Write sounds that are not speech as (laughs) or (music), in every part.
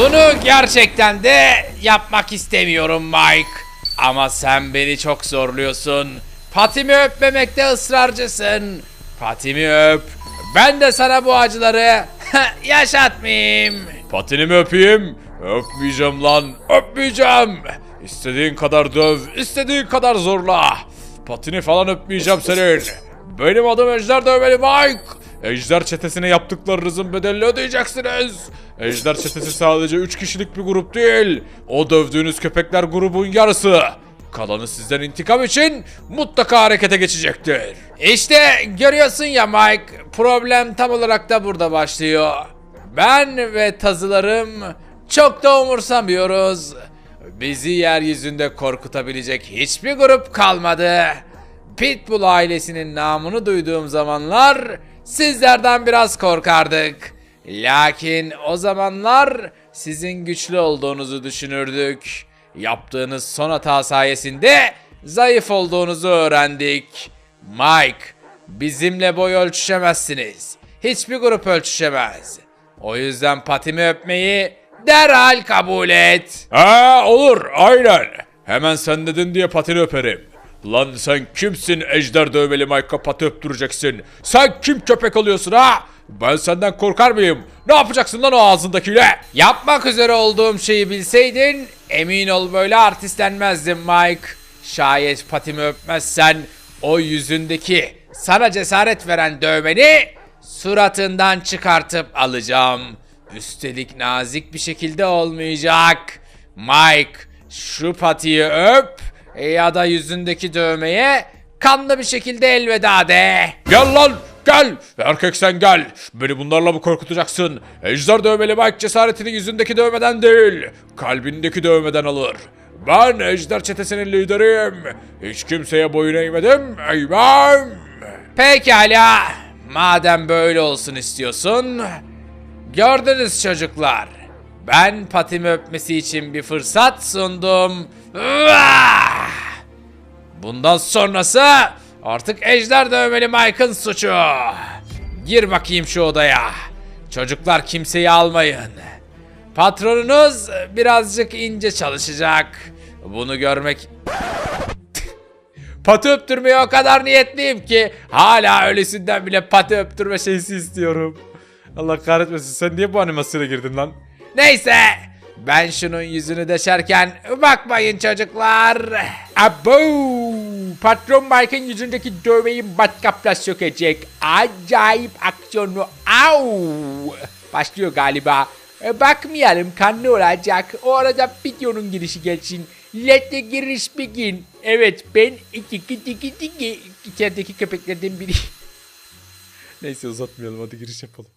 Bunu gerçekten de yapmak istemiyorum Mike. Ama sen beni çok zorluyorsun. Patimi öpmemekte ısrarcısın. Patimi öp. Ben de sana bu acıları (laughs) yaşatmayayım. Patini mi öpeyim? Öpmeyeceğim lan. Öpmeyeceğim. İstediğin kadar döv, istediğin kadar zorla. Patini falan öpmeyeceğim senin. Benim adım Ejder Dövmeli Mike. Ejder çetesine yaptıklarınızın bedelini ödeyeceksiniz. Ejder çetesi sadece 3 kişilik bir grup değil. O dövdüğünüz köpekler grubun yarısı. Kalanı sizden intikam için mutlaka harekete geçecektir. İşte görüyorsun ya Mike, problem tam olarak da burada başlıyor. Ben ve tazılarım çok da umursamıyoruz. Bizi yeryüzünde korkutabilecek hiçbir grup kalmadı. Pitbull ailesinin namını duyduğum zamanlar sizlerden biraz korkardık. Lakin o zamanlar sizin güçlü olduğunuzu düşünürdük. Yaptığınız son hata sayesinde zayıf olduğunuzu öğrendik. Mike, bizimle boy ölçüşemezsiniz. Hiçbir grup ölçüşemez. O yüzden patimi öpmeyi derhal kabul et. Ha olur aynen. Hemen sen dedin diye patini öperim. Lan sen kimsin ejder dövmeli Mike'a pati öptüreceksin? Sen kim köpek oluyorsun ha? Ben senden korkar mıyım? Ne yapacaksın lan o ağzındakiyle? Yapmak üzere olduğum şeyi bilseydin emin ol böyle artistlenmezdin Mike. Şayet patimi öpmezsen o yüzündeki sana cesaret veren dövmeni suratından çıkartıp alacağım. Üstelik nazik bir şekilde olmayacak. Mike şu patiyi öp ya da yüzündeki dövmeye kanlı bir şekilde elveda de. Gel lan gel. Erkek sen gel. Beni bunlarla mı korkutacaksın? Ejder dövmeli Mike cesaretini yüzündeki dövmeden değil. Kalbindeki dövmeden alır. Ben ejder çetesinin lideriyim. Hiç kimseye boyun eğmedim. Eğmem. Pekala. Madem böyle olsun istiyorsun. Gördünüz çocuklar. Ben patimi öpmesi için bir fırsat sundum. Bundan sonrası artık ejder dövmeli Mike'ın suçu. Gir bakayım şu odaya. Çocuklar kimseyi almayın. Patronunuz birazcık ince çalışacak. Bunu görmek Pati öptürmeye o kadar niyetliyim ki hala öylesinden bile pati öptürme şeysi istiyorum. Allah kahretmesin sen niye bu animasyona girdin lan? Neyse ben şunun yüzünü deşerken bakmayın çocuklar. Abo! Patron Mike'ın yüzündeki dövmeyi matkapla sökecek. Acayip aksiyonlu. Au! Başlıyor galiba. E, Bakmayalım kanlı olacak. O arada videonun girişi gelsin. Let the giriş begin. Evet ben iki iki iki iki içerideki köpeklerden biri. Neyse uzatmayalım hadi giriş yapalım.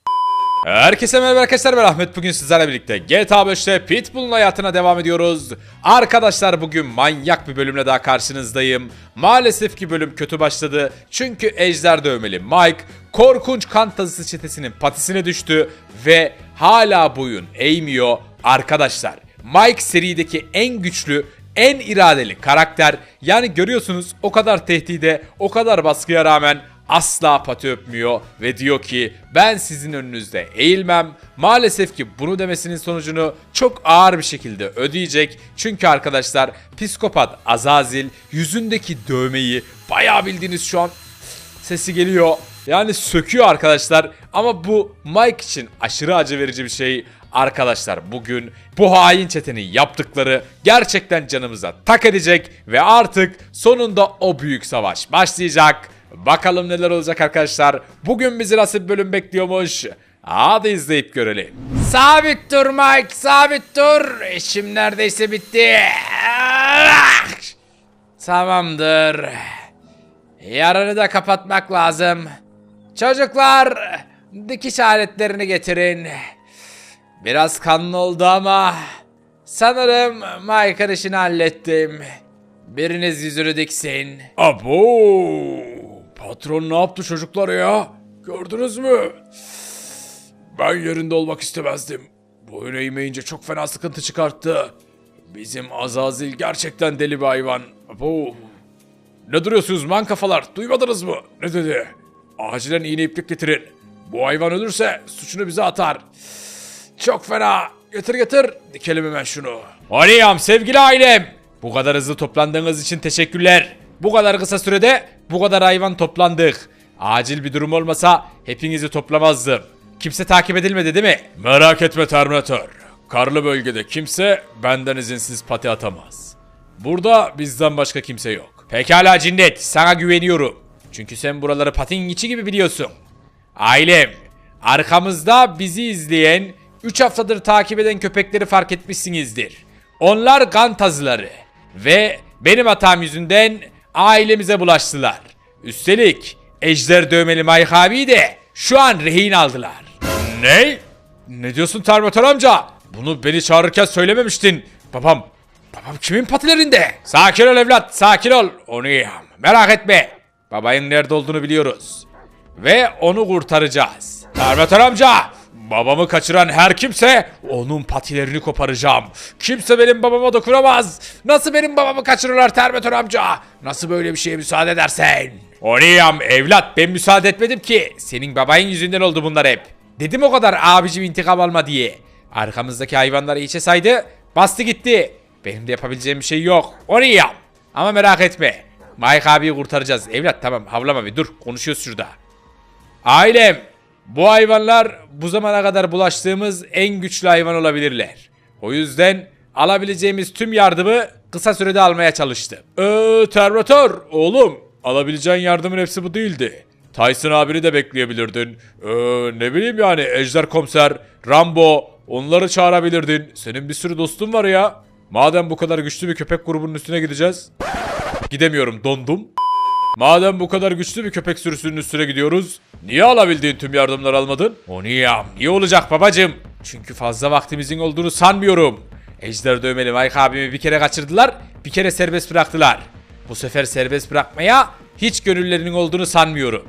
Herkese merhaba arkadaşlar ben Ahmet bugün sizlerle birlikte GTA 5'te Pitbull'un hayatına devam ediyoruz. Arkadaşlar bugün manyak bir bölümle daha karşınızdayım. Maalesef ki bölüm kötü başladı. Çünkü ejder dövmeli Mike korkunç kan tazısı çetesinin patisine düştü ve hala boyun eğmiyor. Arkadaşlar Mike serideki en güçlü en iradeli karakter. Yani görüyorsunuz o kadar tehdide, o kadar baskıya rağmen asla pati öpmüyor ve diyor ki ben sizin önünüzde eğilmem. Maalesef ki bunu demesinin sonucunu çok ağır bir şekilde ödeyecek. Çünkü arkadaşlar psikopat Azazil yüzündeki dövmeyi bayağı bildiğiniz şu an sesi geliyor. Yani söküyor arkadaşlar ama bu Mike için aşırı acı verici bir şey. Arkadaşlar bugün bu hain çetenin yaptıkları gerçekten canımıza tak edecek ve artık sonunda o büyük savaş başlayacak. Bakalım neler olacak arkadaşlar. Bugün bizi nasıl bölüm bekliyormuş. Hadi izleyip görelim. Sabit dur Mike, sabit dur. İşim neredeyse bitti. Tamamdır. Yarını da kapatmak lazım. Çocuklar, dikiş aletlerini getirin. Biraz kanlı oldu ama sanırım Mike'ın işini hallettim. Biriniz yüzünü diksin. Abo! Patron ne yaptı çocuklar ya? Gördünüz mü? Ben yerinde olmak istemezdim. Boyun eğmeyince çok fena sıkıntı çıkarttı. Bizim Azazil gerçekten deli bir hayvan. Abo! Ne duruyorsunuz man kafalar? Duymadınız mı? Ne dedi? Acilen iğne iplik getirin. Bu hayvan ölürse suçunu bize atar. Çok fena Getir getir. Dikelim hemen şunu. Ariyam sevgili ailem. Bu kadar hızlı toplandığınız için teşekkürler. Bu kadar kısa sürede bu kadar hayvan toplandık. Acil bir durum olmasa hepinizi toplamazdım. Kimse takip edilmedi değil mi? Merak etme Terminator. Karlı bölgede kimse benden izinsiz pati atamaz. Burada bizden başka kimse yok. Pekala Cinnet, sana güveniyorum. Çünkü sen buraları patin içi gibi biliyorsun. Ailem, arkamızda bizi izleyen, 3 haftadır takip eden köpekleri fark etmişsinizdir. Onlar gan tazıları ve benim hatam yüzünden ailemize bulaştılar. Üstelik Ejder dövmeli Mike abi de şu an rehin aldılar. Ne? Ne diyorsun Terminator amca? Bunu beni çağırırken söylememiştin. Babam, babam kimin patilerinde? Sakin ol evlat, sakin ol. Onu yiyem. Merak etme. Babayın nerede olduğunu biliyoruz. Ve onu kurtaracağız. Terminator amca, babamı kaçıran her kimse onun patilerini koparacağım. Kimse benim babama dokunamaz. Nasıl benim babamı kaçırırlar Terminator amca? Nasıl böyle bir şeye müsaade edersen? Oniyam evlat ben müsaade etmedim ki. Senin babayın yüzünden oldu bunlar hep. Dedim o kadar abicim intikam alma diye. Arkamızdaki hayvanları içe saydı. Bastı gitti. Benim de yapabileceğim bir şey yok. Oniyam. Ama merak etme. Mike abiyi kurtaracağız. Evlat tamam havlama bir dur. Konuşuyoruz şurada. Ailem, bu hayvanlar bu zamana kadar bulaştığımız en güçlü hayvan olabilirler. O yüzden alabileceğimiz tüm yardımı kısa sürede almaya çalıştım. Eee Terminator oğlum alabileceğin yardımın hepsi bu değildi. Tyson abini de bekleyebilirdin. Ee, ne bileyim yani Ejder Komiser, Rambo onları çağırabilirdin. Senin bir sürü dostun var ya. Madem bu kadar güçlü bir köpek grubunun üstüne gideceğiz. Gidemiyorum dondum. Madem bu kadar güçlü bir köpek sürüsünün üstüne gidiyoruz, niye alabildiğin tüm yardımları almadın? O niye? Niye olacak babacım? Çünkü fazla vaktimizin olduğunu sanmıyorum. Ejder dövmeli Mike abimi bir kere kaçırdılar, bir kere serbest bıraktılar. Bu sefer serbest bırakmaya hiç gönüllerinin olduğunu sanmıyorum.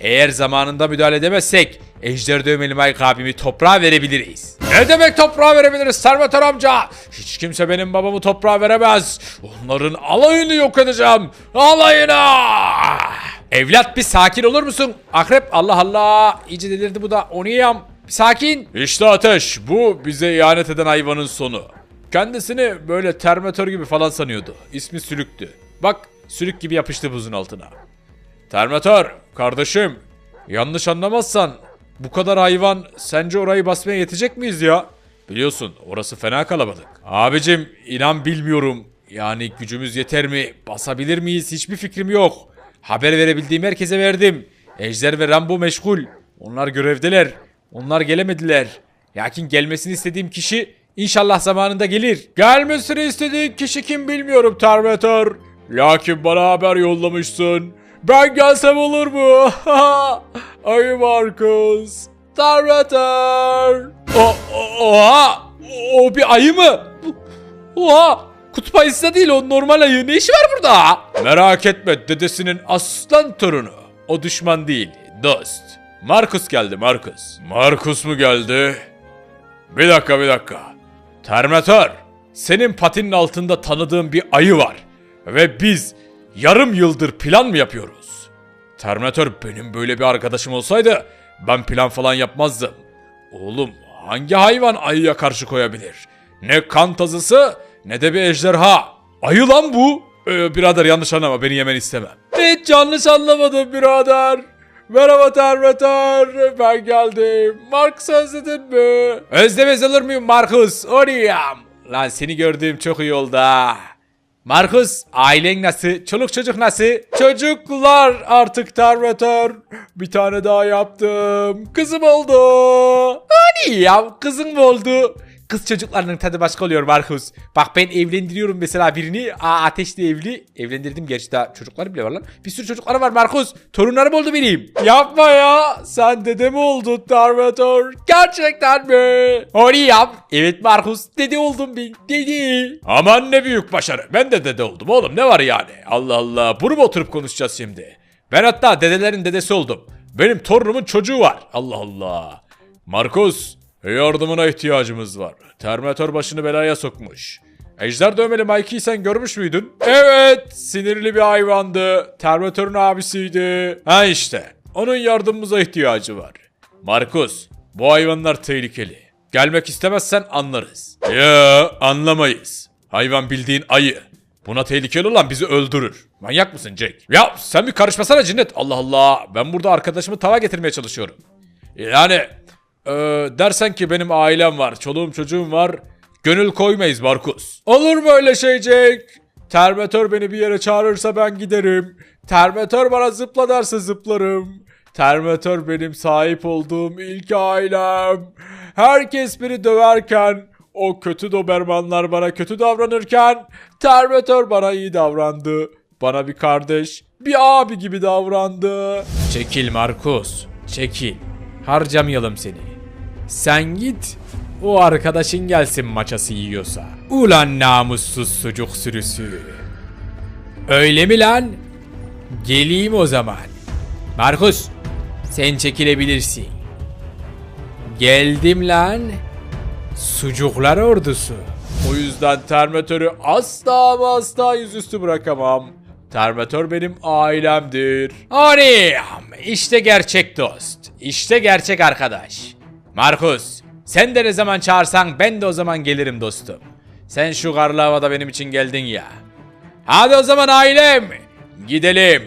Eğer zamanında müdahale edemezsek Ejder dövmeli Mike abimi toprağa verebiliriz. Ne demek toprağa verebiliriz Servetor amca? Hiç kimse benim babamı toprağa veremez. Onların alayını yok edeceğim. Alayını! Evlat bir sakin olur musun? Akrep Allah Allah. İyice delirdi bu da. Onu yiyem. Sakin. İşte ateş. Bu bize ihanet eden hayvanın sonu. Kendisini böyle Terminator gibi falan sanıyordu. İsmi Sülük'tü. Bak Sülük gibi yapıştı buzun altına. Terminator, kardeşim. Yanlış anlamazsan bu kadar hayvan sence orayı basmaya yetecek miyiz ya? Biliyorsun orası fena kalabalık. Abicim inan bilmiyorum. Yani gücümüz yeter mi? Basabilir miyiz? Hiçbir fikrim yok. Haber verebildiğim herkese verdim. Ejder ve Rambo meşgul. Onlar görevdeler. Onlar gelemediler. Lakin gelmesini istediğim kişi inşallah zamanında gelir. Gelmesini istediğin kişi kim bilmiyorum Terminator. Lakin bana haber yollamışsın. Ben gelsem olur mu? (laughs) Ayı. O, o, oha. O bir ayı mı? Oha. Kutup ayısı da değil o normal ayı. Ne işi var burada? Merak etme dedesinin aslan torunu. O düşman değil dost. Marcus geldi Marcus. Marcus mu geldi? Bir dakika bir dakika. Terminator. Senin patinin altında tanıdığım bir ayı var. Ve biz yarım yıldır plan mı yapıyoruz? Terminator benim böyle bir arkadaşım olsaydı ben plan falan yapmazdım. Oğlum hangi hayvan ayıya karşı koyabilir? Ne kan tazısı ne de bir ejderha. Ayı lan bu. Ee, birader yanlış anlama beni yemen istemem. Hiç yanlış anlamadım birader. Merhaba Terminator. Ben geldim. Marcus özledin mi? Özlemez olur muyum Marcus? Oriyam. Lan seni gördüğüm çok iyi oldu ha. Marcus, ailen nasıl? Çoluk çocuk nasıl? Çocuklar artık Terminator. Bir tane daha yaptım. Kızım oldu. Hani ya kızın mı oldu? Kız çocuklarının tadı başka oluyor Marcus. Bak ben evlendiriyorum mesela birini. Aa ateşli evli. Evlendirdim gerçi daha çocukları bile var lan. Bir sürü çocukları var Marcus. Torunlarım oldu benim. Yapma ya. Sen dede mi oldun Terminator? Gerçekten mi? Onu yap. Evet Marcus dede oldum ben. Dede. Aman ne büyük başarı. Ben de dede oldum oğlum ne var yani? Allah Allah. Bunu mu oturup konuşacağız şimdi? Ben hatta dedelerin dedesi oldum. Benim torunumun çocuğu var. Allah Allah. Markus, yardımına ihtiyacımız var. Terminator başını belaya sokmuş. Ejder dövmeli Mike'i sen görmüş müydün? Evet, sinirli bir hayvandı. Terminator'un abisiydi. Ha işte, onun yardımımıza ihtiyacı var. Markus, bu hayvanlar tehlikeli. Gelmek istemezsen anlarız. Ya anlamayız. Hayvan bildiğin ayı. Buna tehlikeli olan bizi öldürür. Manyak mısın Jack? Ya sen bir karışmasana cinnet. Allah Allah. Ben burada arkadaşımı tava getirmeye çalışıyorum. Yani e, dersen ki benim ailem var, çoluğum çocuğum var. Gönül koymayız Markus. Olur mu öyle şey Jack? Termatör beni bir yere çağırırsa ben giderim. Termatör bana zıpla derse zıplarım. Termatör benim sahip olduğum ilk ailem. Herkes beni döverken, o kötü Dobermanlar bana kötü davranırken, Termatör bana iyi davrandı. Bana bir kardeş, bir abi gibi davrandı. Çekil Markus, çekil. Harcamayalım seni. Sen git, o arkadaşın gelsin maçası yiyorsa. Ulan namussuz sucuk sürüsü. Öyle mi lan? Geleyim o zaman. Markus, sen çekilebilirsin. Geldim lan. Sucuklar ordusu. O yüzden Termatör'ü asla ama asla yüzüstü bırakamam. Termatör benim ailemdir. Anam, işte gerçek dost. İşte gerçek arkadaş. Markus, sen de ne zaman çağırsan ben de o zaman gelirim dostum. Sen şu karlı havada benim için geldin ya. Hadi o zaman ailem. Gidelim.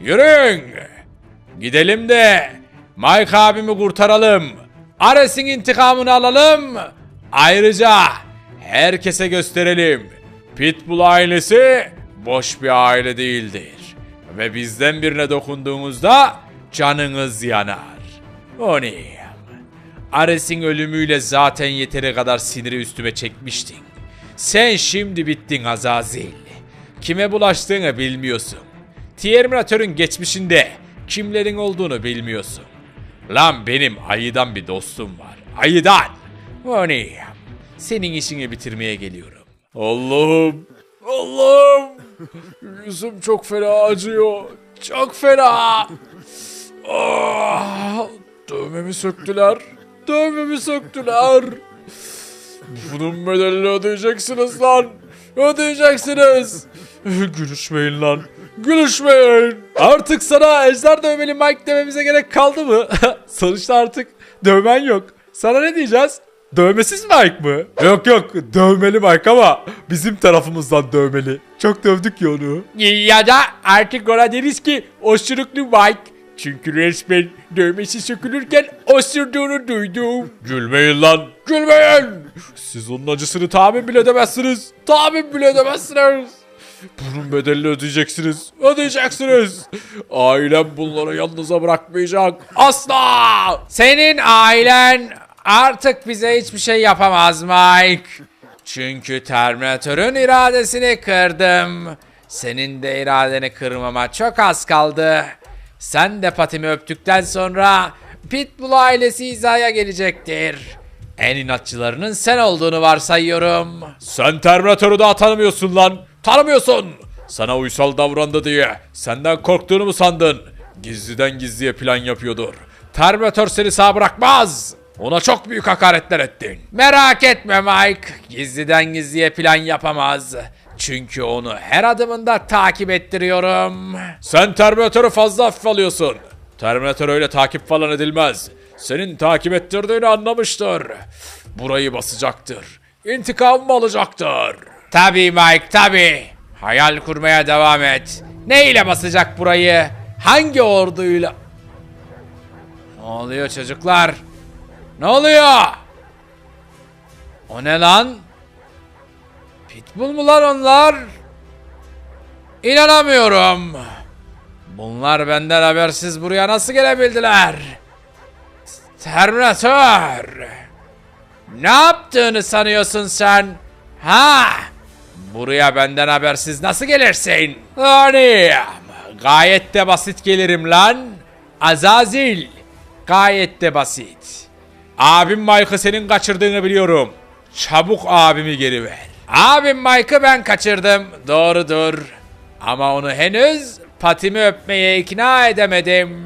Yürüyün. Gidelim de Mike abimi kurtaralım. Ares'in intikamını alalım. Ayrıca herkese gösterelim. Pitbull ailesi boş bir aile değildir. Ve bizden birine dokunduğunuzda canınız yanar. Onim. Ares'in ölümüyle zaten yeteri kadar siniri üstüme çekmiştin. Sen şimdi bittin Azazil. Kime bulaştığını bilmiyorsun. Terminatörün geçmişinde kimlerin olduğunu bilmiyorsun. Lan benim ayıdan bir dostum var. Ayıdan. O ne? Senin işini bitirmeye geliyorum. Allah'ım. Allah'ım. Yüzüm çok fena acıyor. Çok fena. Ah, dövmemi söktüler. Dövmemi söktüler. Bunun bedelini ödeyeceksiniz lan. Ödeyeceksiniz. Gülüşmeyin lan. Gülüşmeyin. Artık sana ejder dövmeli Mike dememize gerek kaldı mı? (laughs) Sonuçta artık dövmen yok. Sana ne diyeceğiz? Dövmesiz Mike mı? Yok yok dövmeli Mike ama bizim tarafımızdan dövmeli. Çok dövdük ya onu. Ya da artık ona deriz ki osuruklu Mike. Çünkü resmen dövmesi sökülürken osurduğunu duydum. Gülmeyin lan. Gülmeyin. Siz onun acısını tahmin bile edemezsiniz. Tahmin bile edemezsiniz. Bunun bedelini ödeyeceksiniz. Ödeyeceksiniz. Ailem bunları yanınıza bırakmayacak. Asla. Senin ailen artık bize hiçbir şey yapamaz Mike. Çünkü Terminatör'ün iradesini kırdım. Senin de iradeni kırmama çok az kaldı. Sen de patimi öptükten sonra Pitbull ailesi hizaya gelecektir. En inatçılarının sen olduğunu varsayıyorum. Sen Terminatör'ü daha tanımıyorsun lan. Tanımıyorsun. Sana uysal davrandı diye senden korktuğunu mu sandın? Gizliden gizliye plan yapıyordur. Terminatör seni sağ bırakmaz. Ona çok büyük hakaretler ettin. Merak etme Mike. Gizliden gizliye plan yapamaz. Çünkü onu her adımında takip ettiriyorum. Sen Terminatör'ü fazla hafif alıyorsun. Terminatör öyle takip falan edilmez. Senin takip ettirdiğini anlamıştır. Burayı basacaktır. İntikamımı alacaktır. Tabii Mike tabii. Hayal kurmaya devam et. Neyle basacak burayı? Hangi orduyla? Ne oluyor çocuklar? Ne oluyor? O ne lan? Pitbull mu lan onlar? İnanamıyorum. Bunlar benden habersiz buraya nasıl gelebildiler? Terminator. Ne yaptığını sanıyorsun sen? Ha? Buraya benden habersiz nasıl gelirsin? Hani gayet de basit gelirim lan. Azazil. Gayet de basit. Abim Mike'ı senin kaçırdığını biliyorum. Çabuk abimi geri ver. Abim Mike'ı ben kaçırdım. Doğrudur. Ama onu henüz patimi öpmeye ikna edemedim.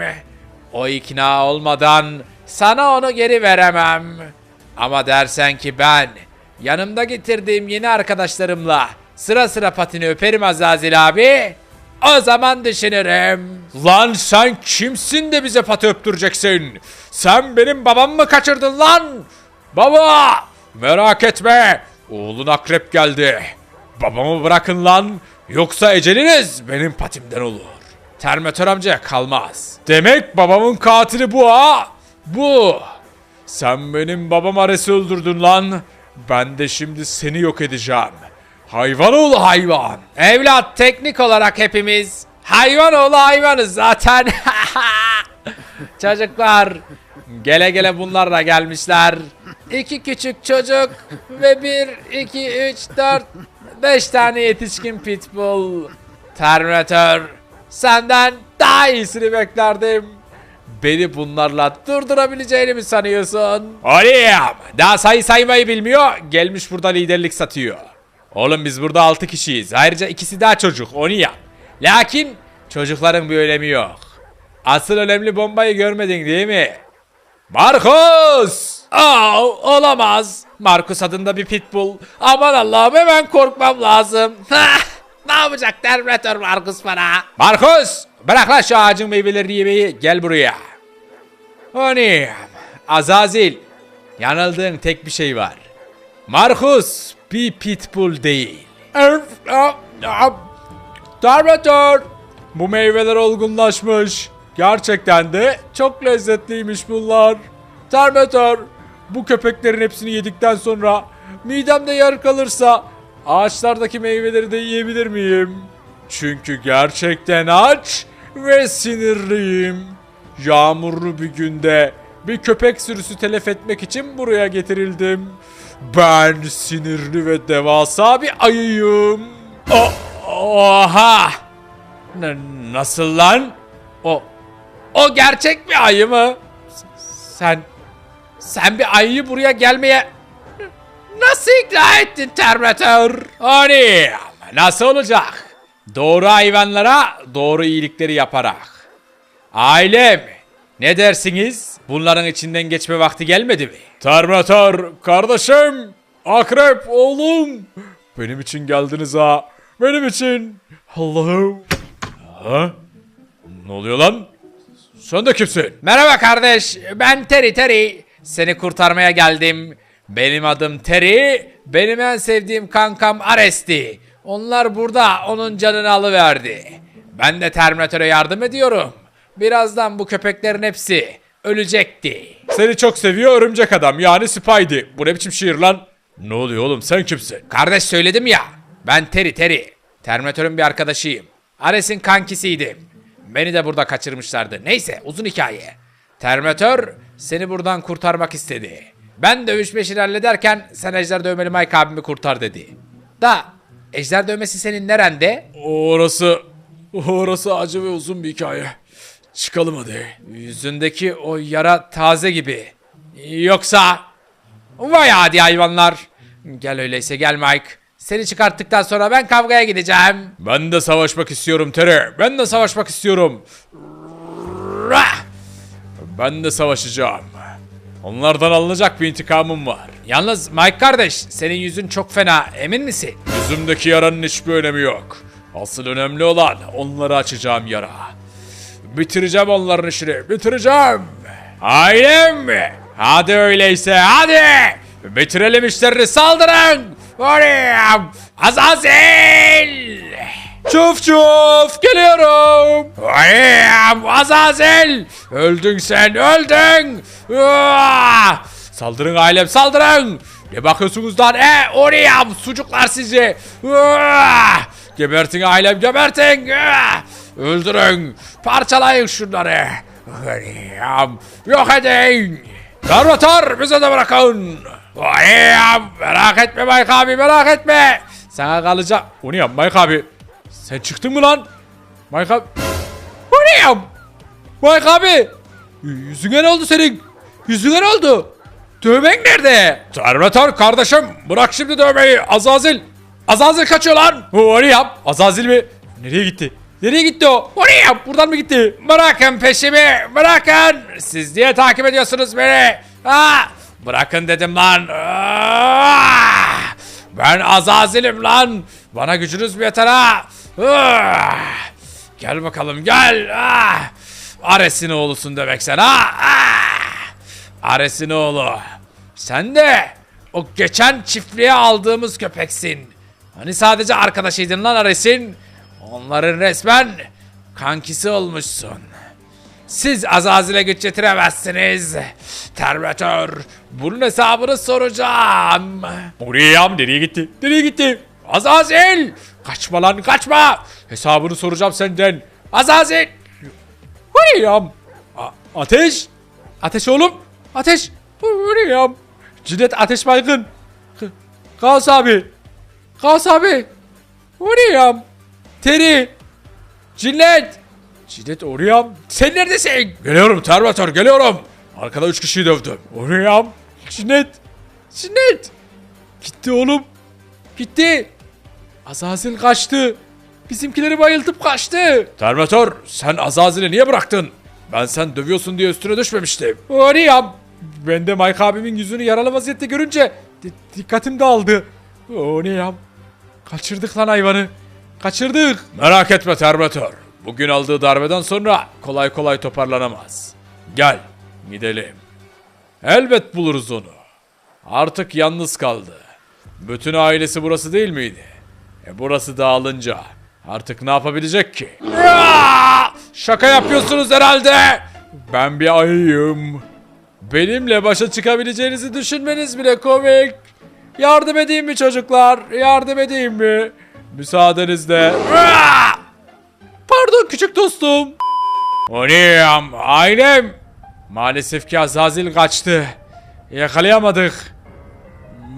O ikna olmadan sana onu geri veremem. Ama dersen ki ben yanımda getirdiğim yeni arkadaşlarımla sıra sıra patini öperim Azazil abi. O zaman düşünürüm. Lan sen kimsin de bize pati öptüreceksin? Sen benim babamı mı kaçırdın lan? Baba! Merak etme. Oğlun akrep geldi. Babamı bırakın lan. Yoksa eceliniz benim patimden olur. Termatör amca kalmaz. Demek babamın katili bu ha? Bu. Sen benim babam Ares'i öldürdün lan. Ben de şimdi seni yok edeceğim. Hayvan oğlu hayvan. Evlat teknik olarak hepimiz hayvan oğlu hayvanız zaten. (laughs) Çocuklar gele gele bunlar da gelmişler. İki küçük çocuk ve bir, iki, üç, dört, beş tane yetişkin pitbull. Terminator senden daha iyisini beklerdim. Beni bunlarla durdurabileceğini mi sanıyorsun? Oğlum daha sayı saymayı bilmiyor. Gelmiş burada liderlik satıyor. Oğlum biz burada 6 kişiyiz. Ayrıca ikisi daha çocuk. Onu yap. Lakin çocukların bir önemi yok. Asıl önemli bombayı görmedin değil mi? Markus! Aa, olamaz. Markus adında bir pitbull. Aman Allah'ım hemen korkmam lazım. ne yapacak Terminator Markus bana? Markus! Bırak lan şu ağacın meyvelerini yemeyi. Gel buraya. Oğlum. Azazil. Yanıldığın tek bir şey var. Markus bir pitbull değil. Terminator. Bu meyveler olgunlaşmış. Gerçekten de çok lezzetliymiş bunlar. Terminator. Bu köpeklerin hepsini yedikten sonra midemde yer kalırsa ağaçlardaki meyveleri de yiyebilir miyim? Çünkü gerçekten aç ve sinirliyim. Yağmurlu bir günde bir köpek sürüsü telef etmek için buraya getirildim. Ben sinirli ve devasa bir ayıyım. O oha! N- nasıl lan? O o gerçek bir ayı mı? S- Sen sen bir ayıyı buraya gelmeye nasıl ikna ettin Terminator? Hani nasıl olacak? Doğru hayvanlara doğru iyilikleri yaparak. Ailem ne dersiniz? Bunların içinden geçme vakti gelmedi mi? Terminator kardeşim, akrep oğlum. Benim için geldiniz ha. Benim için. Allah'ım. Ha? Ne oluyor lan? Sen de kimsin? Merhaba kardeş, ben Terry Terry. Seni kurtarmaya geldim. Benim adım Terry, benim en sevdiğim kankam Ares'ti. Onlar burada onun canını alıverdi. Ben de Terminator'a yardım ediyorum. Birazdan bu köpeklerin hepsi ölecekti. Seni çok seviyor örümcek adam yani Spidey. Bu ne biçim şiir lan? Ne oluyor oğlum sen kimsin? Kardeş söyledim ya, ben Terry Terry. Terminator'ın bir arkadaşıyım. Ares'in kankisiydim. Beni de burada kaçırmışlardı. Neyse uzun hikaye. Terminator seni buradan kurtarmak istedi. Ben dövüş beşini hallederken sen Ejder Dövmeli Mike abimi kurtar dedi. Da Ejder Dövmesi senin nerende? Orası... Orası acı ve uzun bir hikaye. Çıkalım hadi. Yüzündeki o yara taze gibi. Yoksa... Vay hadi hayvanlar. Gel öyleyse gel Mike. Seni çıkarttıktan sonra ben kavgaya gideceğim. Ben de savaşmak istiyorum Tere. Ben de savaşmak istiyorum. Rah! Ben de savaşacağım. Onlardan alınacak bir intikamım var. Yalnız Mike kardeş senin yüzün çok fena emin misin? Yüzümdeki yaranın hiçbir önemi yok. Asıl önemli olan onları açacağım yara. Bitireceğim onların işini. Bitireceğim. Ailem mi? Hadi öyleyse hadi. Bitirelim işlerini saldırın. Oraya. Azazel. Çuf çuf geliyorum. Oraya. Azazel. Öldün sen öldün. Ah! Saldırın ailem saldırın. Ne bakıyorsunuz lan? E oraya sucuklar sizi. Ah! Gebertin ailem gebertin. Öldürün. Parçalayın şunları. Oraya. Yok edin. Terminator bize de bırakın. Oraya. Merak etme Mike abi merak etme. Sana kalacak. O ne ya Mike abi? Sen çıktın mı lan? Mike abi. O ne ya? Mike abi. Yüzüne ne oldu senin? Yüzüne ne oldu? Dövmen nerede? Terminator kardeşim bırak şimdi dövmeyi Azazil. Azazil kaçıyor lan. Onu yap. Azazil mi? Nereye gitti? Nereye gitti o? Oraya yap. Buradan mı gitti? Bırakın peşimi. Bırakın. Siz niye takip ediyorsunuz beni? Ha? Bırakın dedim lan. Ah! Ben Azazil'im lan. Bana gücünüz mü yeter ha? Ah! Gel bakalım gel. Ah! Ares'in oğlusun demek sen ha? Ah! Ares'in oğlu. Sen de o geçen çiftliğe aldığımız köpeksin. Hani sadece arkadaşıydın lan Ares'in. Onların resmen kankisi olmuşsun. Siz Azazil'e güç getiremezsiniz. Terminator, bunun hesabını soracağım. Oraya nereye gitti? Nereye gitti? Azazil! Kaçma lan kaçma. Hesabını soracağım senden. Azazil! Huriyam. Ateş. Ateş oğlum. Ateş. Huriyam. Cinnet ateş baygın. Kaos abi. Kaos abi. Huriyam. Teri. Cinnet. Cinnet Oriyam. Sen neredesin? Geliyorum Terminator geliyorum. Arkada üç kişiyi dövdüm. Oriyam. Cinnet. Cinnet. Gitti oğlum. Gitti. Azazil kaçtı. Bizimkileri bayıltıp kaçtı. Terminator sen Azazil'i niye bıraktın? Ben sen dövüyorsun diye üstüne düşmemiştim. Oriyam. Ben de Mike abimin yüzünü yaralı vaziyette görünce di- dikkatim dağıldı. Oriyam. Kaçırdık lan hayvanı. Kaçırdık. Merak etme Terminator. Bugün aldığı darbeden sonra kolay kolay toparlanamaz. Gel gidelim. Elbet buluruz onu. Artık yalnız kaldı. Bütün ailesi burası değil miydi? E burası dağılınca artık ne yapabilecek ki? Şaka yapıyorsunuz herhalde. Ben bir ayıyım. Benimle başa çıkabileceğinizi düşünmeniz bile komik. Yardım edeyim mi çocuklar? Yardım edeyim mi? Müsaadenizle. Aa! Pardon küçük dostum. Oniyam ailem. Maalesef ki Azazil kaçtı. Yakalayamadık.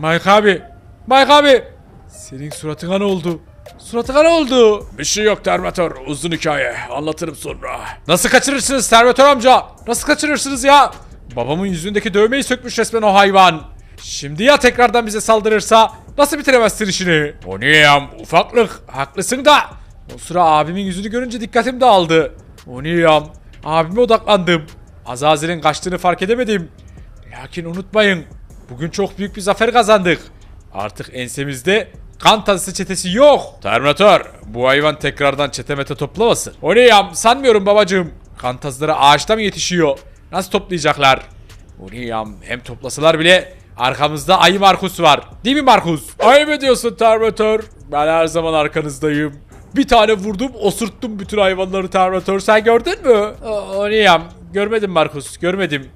Mike abi. Mike abi. Senin suratına ne oldu? Suratına ne oldu? Bir şey yok Terminator. Uzun hikaye. Anlatırım sonra. Nasıl kaçırırsınız Terminator amca? Nasıl kaçırırsınız ya? Babamın yüzündeki dövmeyi sökmüş resmen o hayvan. Şimdi ya tekrardan bize saldırırsa nasıl bitiremezsin işini? O niye ya? Ufaklık. Haklısın da. O sıra abimin yüzünü görünce dikkatim dağıldı. Ya? Abime odaklandım. Azazil'in kaçtığını fark edemedim. Lakin unutmayın. Bugün çok büyük bir zafer kazandık. Artık ensemizde kan tazısı çetesi yok. Terminator bu hayvan tekrardan çetemete toplamasın. O ne ya sanmıyorum babacığım. Kan tazıları ağaçta mı yetişiyor? Nasıl toplayacaklar? O ne ya hem toplasalar bile arkamızda ayı Markus var. Değil mi Markus? Ayı mı diyorsun Terminator? Ben her zaman arkanızdayım. Bir tane vurdum osurttum bütün hayvanları Terminator sen gördün mü? O, o ne ya görmedim Markus görmedim.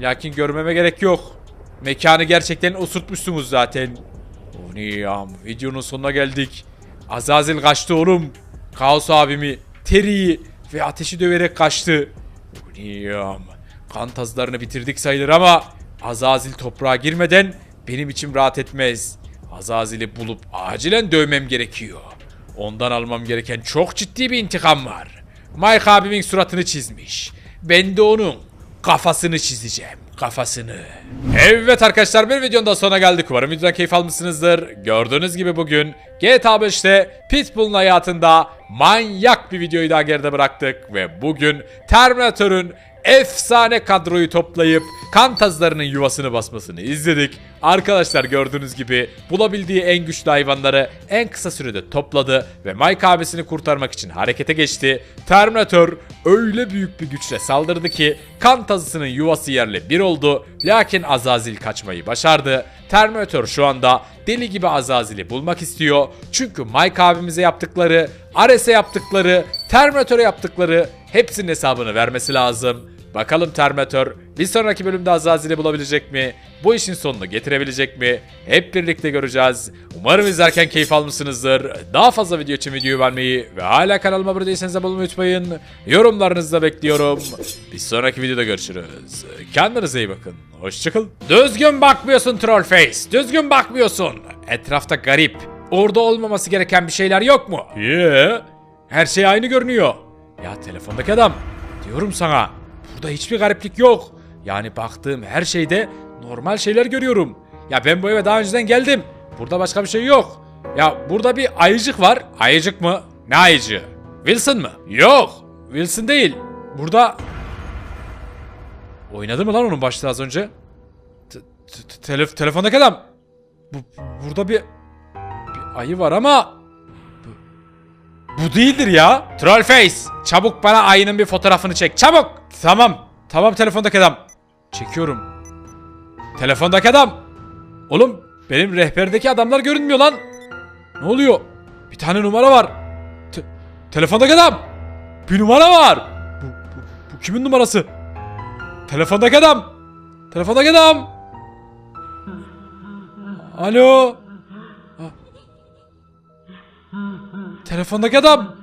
Lakin görmeme gerek yok. Mekanı gerçekten osurtmuşsunuz zaten. O ne ya? Videonun sonuna geldik. Azazil kaçtı oğlum. Kaos abimi, Terry'i ve ateşi döverek kaçtı. O ne ya? Kan tazlarını bitirdik sayılır ama Azazil toprağa girmeden benim içim rahat etmez. Azazil'i bulup acilen dövmem gerekiyor. Ondan almam gereken çok ciddi bir intikam var. Mike abimin suratını çizmiş. Ben de onun kafasını çizeceğim. Kafasını. Evet arkadaşlar bir videonun da sonuna geldik. Umarım videodan keyif almışsınızdır. Gördüğünüz gibi bugün GTA 5'te Pitbull'un hayatında manyak bir videoyu daha geride bıraktık. Ve bugün Terminator'ın efsane kadroyu toplayıp kan tazlarının yuvasını basmasını izledik. Arkadaşlar gördüğünüz gibi bulabildiği en güçlü hayvanları en kısa sürede topladı ve Mike abisini kurtarmak için harekete geçti. Terminator öyle büyük bir güçle saldırdı ki kan tazısının yuvası yerle bir oldu. Lakin Azazil kaçmayı başardı. Terminator şu anda deli gibi Azazil'i bulmak istiyor. Çünkü Mike abimize yaptıkları, Ares'e yaptıkları, Terminator'a yaptıkları hepsinin hesabını vermesi lazım. Bakalım Terminator bir sonraki bölümde Azazil'i bulabilecek mi? Bu işin sonunu getirebilecek mi? Hep birlikte göreceğiz. Umarım izlerken keyif almışsınızdır. Daha fazla video için videoyu beğenmeyi ve hala kanalıma abone değilseniz abone olmayı unutmayın. Yorumlarınızı da bekliyorum. Bir sonraki videoda görüşürüz. Kendinize iyi bakın. Hoşçakalın. Düzgün bakmıyorsun Trollface. Düzgün bakmıyorsun. Etrafta garip. Orada olmaması gereken bir şeyler yok mu? Yeah. Her şey aynı görünüyor. Ya telefondaki adam. Diyorum sana. Burada hiçbir gariplik yok. Yani baktığım her şeyde normal şeyler görüyorum. Ya ben bu eve daha önceden geldim. Burada başka bir şey yok. Ya burada bir ayıcık var. Ayıcık mı? Ne ayıcığı? Wilson mı? Yok. Wilson değil. Burada... Oynadı mı lan onun başta az önce? Te- telef- telefondaki adam. Bu, burada bir... Bir ayı var ama... Bu, değildir ya. Trollface. Çabuk bana ayının bir fotoğrafını çek. Çabuk. Tamam. Tamam telefondaki adam. Çekiyorum. Telefondaki adam. Oğlum benim rehberdeki adamlar görünmüyor lan. Ne oluyor? Bir tane numara var. Te- telefondaki adam. Bir numara var. Bu, bu, bu kimin numarası? Telefondaki adam. Telefondaki adam. Alo. Telefondaki adam.